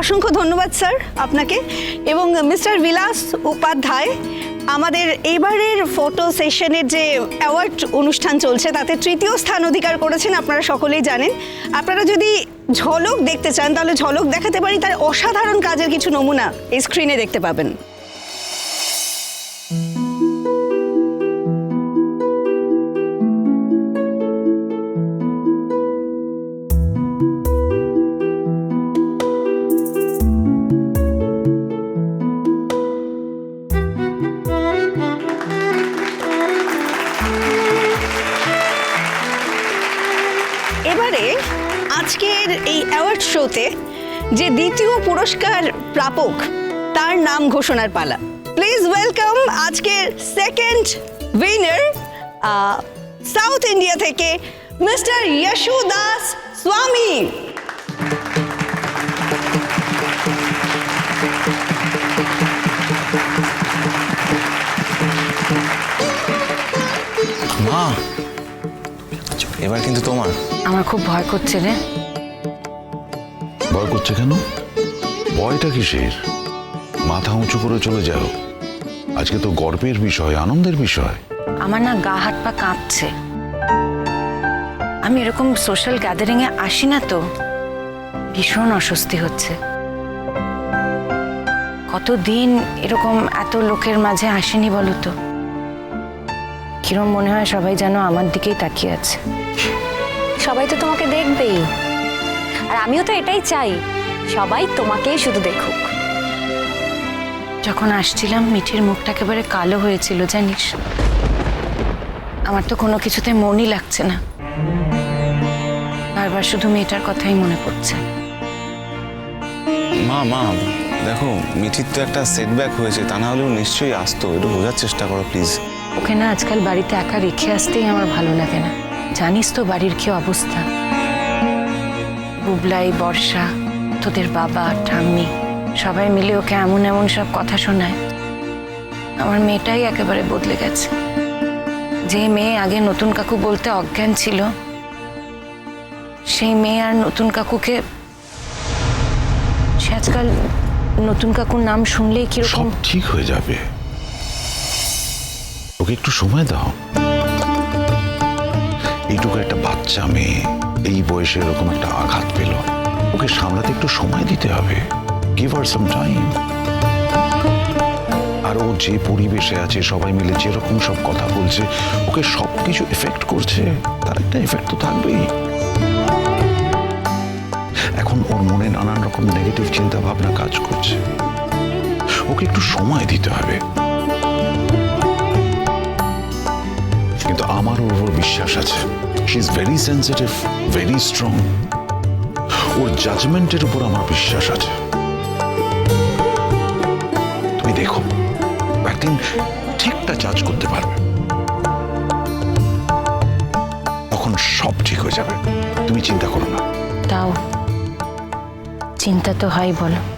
অসংখ্য ধন্যবাদ, স্যার, আপনাকে। এবং মিস্টার বিলাস উপাধ্যায়, আমাদের এবারের ফটো সেশনের যে অ্যাওয়ার্ড অনুষ্ঠান চলছে, তাতে তৃতীয় স্থান অধিকার করেছেন আপনারা সকলেই জানেন। আপনারা যদি ঝলক দেখতে চান, তাহলে ঝলক দেখাতে পারি, তার অসাধারণ কাজের কিছু নমুনা এই স্ক্রিনে দেখতে পাবেন। এবারে আজকের এই অ্যাওয়ার্ড শোতে যে দ্বিতীয় পুরস্কার প্রাপক, তার নাম ঘোষণার পালা। প্লিজ ওয়েলকাম আজকের সেকেন্ড উইনার সাউথ ইন্ডিয়া থেকে মিস্টার যশু দাস স্বামী মা এবার কিন্তু তোমার। আমার খুব ভয় করছে রে। ভয় করছে কেন? ভয়টা কিসের? মাথা উঁচু করে চলে যাও। আজকে তো গর্বের বিষয় আনন্দের বিষয়। আমার না গা হাত পা কাঁপছে। আমি এরকম সোশ্যাল গ্যাদারিং এ আসি না তো। ভীষণ অস্বস্তি হচ্ছে। কতদিন এরকম এত লোকের মাঝে আসেনি বলো তো? কিরম মনে হয় সবাই যেন আমার দিকেই তাকিয়ে আছে। সবাই তো তোমাকে দেখবেই। আর আমিও তো এটাই চাই সবাই তোমাকেই শুধু দেখুক। যখন আসছিলাম মিঠির মুখটা একেবারে কালো হয়েছিল জানিস? আমার তো কোনো কিছুতে মনই লাগছে না। বারবার শুধু মেয়েটার কথাই মনে পড়ছে। মা মা দেখো মিঠির তো একটা সেটব্যাক হয়েছে তা না হলেও নিশ্চয়ই আসতো একটু বোঝার চেষ্টা করো প্লিজ ওকে না আজকাল বাড়িতে একা রেখে আসতেই আমার ভালো লাগে না। জানিস তো বাড়ির কি অবস্থা? বুবলাই, বর্ষা, তোদের বাবা, ঠাম্মি, সবাই মিলে ওকে এমন এমন সব কথা শোনায়। আমার মেয়েটাই একেবারে বদলে গেছে। যে মেয়ে আগে নতুন কাকু বলতে অজ্ঞান ছিল, সেই মেয়ে আর নতুন কাকুকে সে আজকাল নতুন কাকুর নাম শুনলেই কীরকম ঠিক হয়ে যাবে। ওকে একটু সময় দাও। এইটুকু একটা বাচ্চা মেয়ে, এই বয়সে এরকম একটা আঘাত পেল। ওকে সামলাতে একটু সময় দিতে হবে। গিভ আর সাম টাইম আর ও যে পরিবেশে আছে, সবাই মিলে যেরকম সব কথা বলছে, ওকে সব কিছু এফেক্ট করছে, তার একটা এফেক্ট তো থাকবেই। এখন ওর মনে নানান রকম নেগেটিভ চিন্তা ভাবনা কাজ করছে। ওকে একটু সময় দিতে হবে। কিন্তু আমার ওর বিশ্বাস আছে। She is very sensitive very strong ওর জাজমেন্টের উপর আমার বিশ্বাস আছে। তুমি দেখো, একদিন ঠিকটা জাজ করতে পারবে। তখন সব ঠিক হয়ে যাবে। তুমি চিন্তা করো না। তাও। চিন্তা তো হয় বলো।